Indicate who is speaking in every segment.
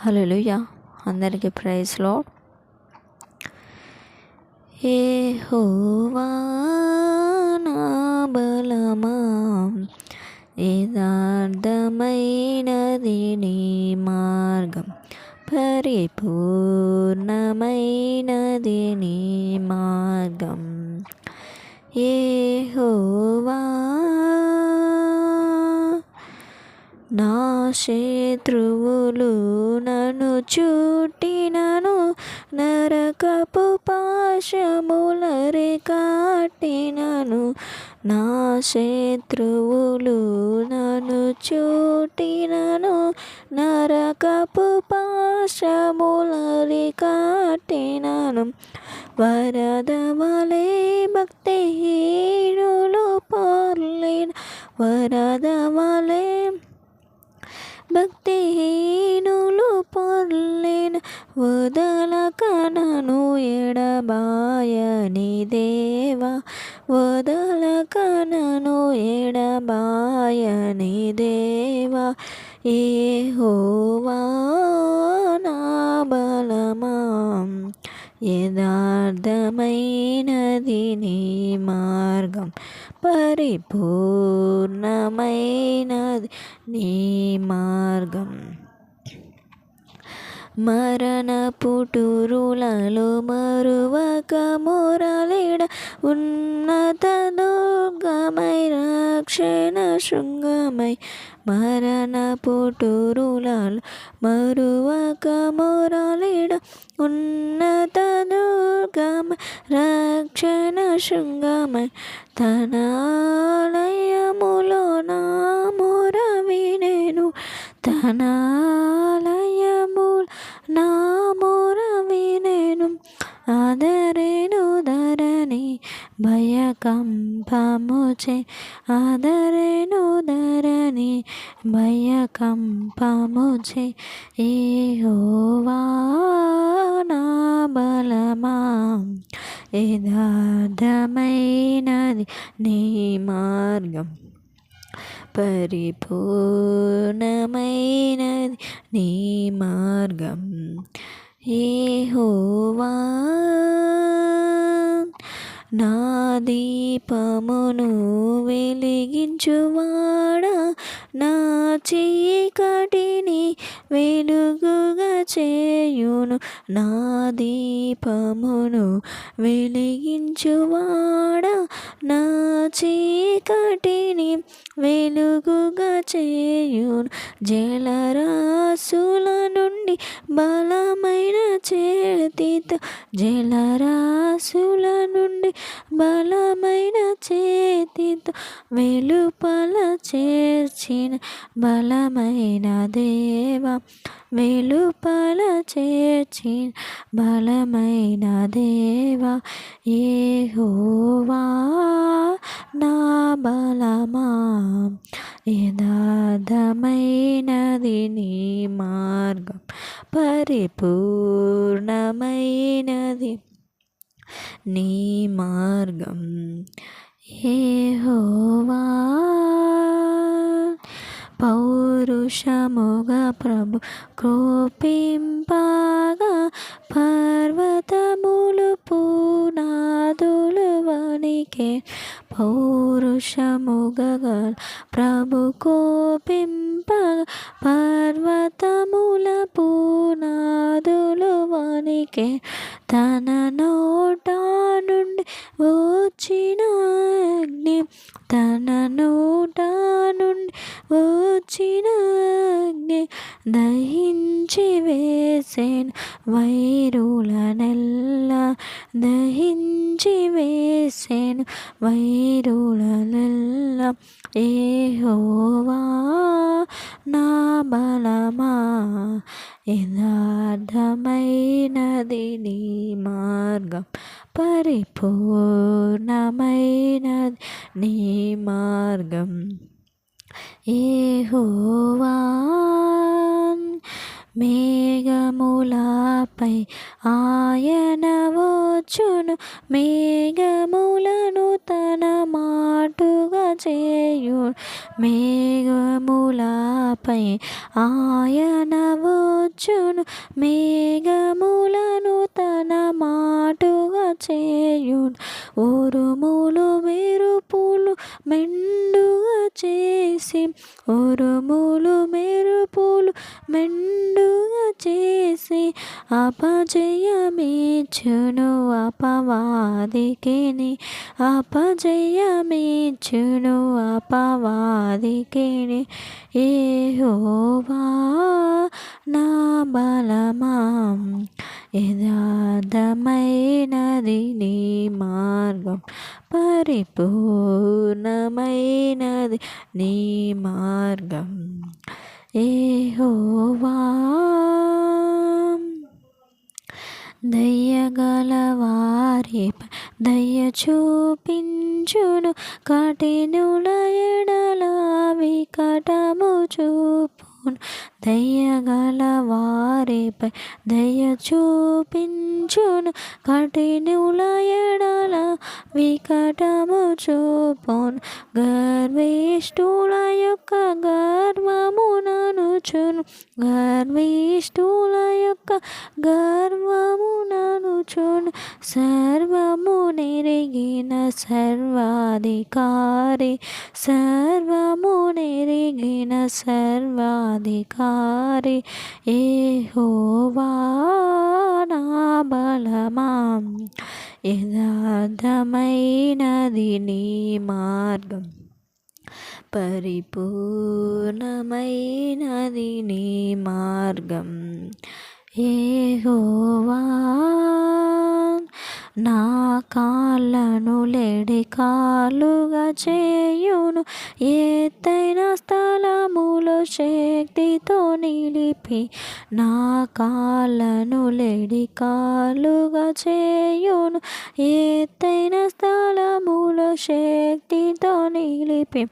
Speaker 1: హలోయ అందరికీ ప్రైజ్లో ఏ నా బలమా. యథార్థమైనది నీ మార్గం. పరిపూర్ణమైనది నీ మార్గం. ఏ హోవా నా శత్రువులు నన్ను చుట్టినను నరకపు పాశములరి కాటినను నా శత్రువులు నన్ను చుట్టినను నరకపు పాశములరి కాటినను వరద వలే భక్తిహీనులు పొర్లిన వరద వలే భక్తిహీనులు పొర్లిన వదల కనను ఎడబాయని దేవా వదల కనను ఎడబాయని దేవా ఏ హోవా నా బలమా యథార్థమైనది నీ మార్గం. పరిపూర్ణమైనది నీ మార్గం. మరణ పుటురులలో మరువక మురళిడ ఉన్నత దుర్గమైన రక్షణ శృంగమై మరణ పుటురులలో మరువక మురళిడ ఉన్నత దుర్గమ రక్షణ శృంగమై తనాలయములో నా మొర వినేను తన నా మొర వినేను ఆదరేను ధరణి భయకంపముచే. ఆదరేను ధరణి భయకంపముచే. ఏ హోవా నా బలమా. యథార్థమైనది నీ మార్గం పరిపూర్ణమైనది నీ మార్గం. ఏహోవా నా దీపమును వెలిగించువాడా? నా చీకటిని వెలుగుగా చేయును. నా దీపమును వెలిగించువాడ. నా చీకటిని వెలుగుగా చేయును. జలరాసుల నుండి బలమైన చేతితో జలరాసుల నుండి బలమైన చేతితో వెలుపల చే చేర్చిన బలమైన దేవ వెలుపల చేర్చిన బలమైన దేవ ఏ హోవా నా బలమా? యథార్థమైనది నీ మార్గం పరిపూర్ణమైనది నీ మార్గం. హోవా పౌరుషముగా ప్రభు కృపింపగా పర్వతములు పూనాదులు వనికే పౌరుషముగా ప్రభు కోపింపగా పర్వతముల పూనాదులు వనికే తన నోట నుండి వచ్చిన నేను వైరుల ఏహోవా నా బలమా? యథార్థమైనది నీ మార్గం పరిపూర్ణమైనది నీ మార్గం. ఏహోవా మేఘములపై ఆయన వచ్చును. మేఘములను తన మాటుగా చేయు మేఘములపై ఆయన వచ్చును. మేఘములను తన మాటుగా చేయు ఉరుములు మెరుపులు మెండుగా చేసి ఉరుములు మెరుపులు మెండు చేసి అపజయమిచ్చును అపవాదికిని అపజయమిచ్చును అపవాదికిని ఏ హోవా నా బలమా యథార్థమైనది నీ మార్గం పరిపూర్ణమైనది నీ మార్గం ఏహోవా దయ్యగలవారిపై దయ్య చూపించును కఠినుల ఎడల వికటము చేసుకుని దయ్యగల వారిపై దయ చూపించును. కఠినుల ఎడల వికటము చూపును. గర్విష్ఠుల యొక్క గర్వముననుచును గర్విష్ఠుల యొక్క గర్వముననుచును సర్వము నెరిగిన సర్వాధికారి. సర్వము నెరిగిన సర్వాధికారి ఏహోవా నా బలమా యథార్థమైనది నీ మార్గం పరిపూర్ణమైనది నీ మార్గం ఏహోవా నా కాళ్ళను లేడి కాలుగా చేయును. ఎత్తైన స్థలములో శక్తితో నిలిపి నా కాళ్ళను లేడి కాలుగా చేయును. ఎత్తైన స్థలములో శక్తితో నిలిపి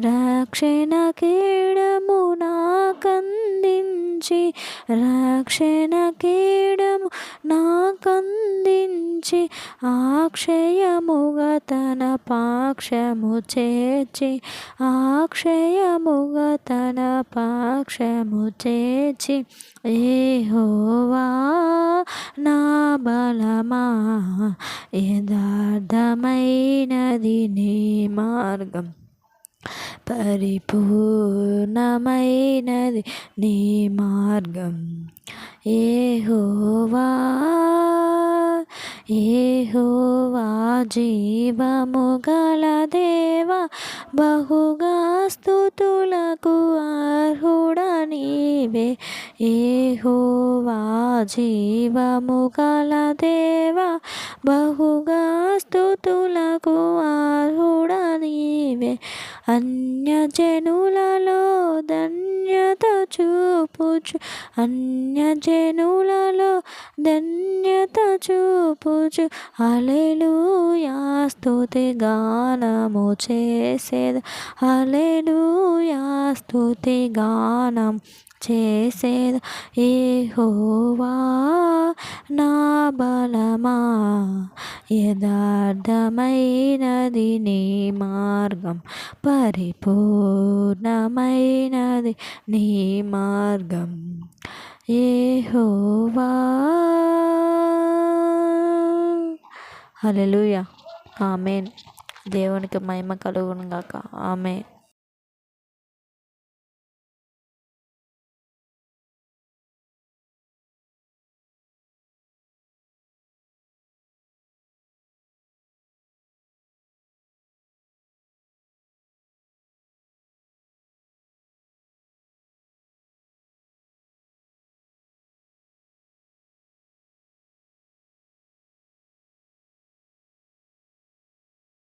Speaker 1: రక్షణ కీడము నాకందించి రక్షణ కీడము చేర్చి ఆక్షయముగా తన పాక్షము చేర్చి ఆక్షయముగా తన పాక్షము చేర్చి ఏహోవా నా బలమా యథార్థమైనది నీ మార్గం. పరిపూర్ణమైనది నీ మార్గం. ఏహోవా ఏహోవా జీవము గల దేవ బహుగా స్థుతులకు అర్హుడ నీవే. ఏహోవా జీవము గల దేవ బహుగా స్థుతులకు అర్హుడ నీవే. అన్యజనులలో చూపుచు అన్యజనులలో ధన్యత చూపుచు. అలెలుయా స్తుతి గానము చేసేద. అలెలుయా స్తుతి గానం చేసేద. ఏహోవా నా బలమా యథార్థమైనది నీ మార్గం పరిపూర్ణమైనది నీ మార్గం. Jehovah hallelujah. ఆమెన్. దేవునికి మహిమ కలుగును గాక ఆమె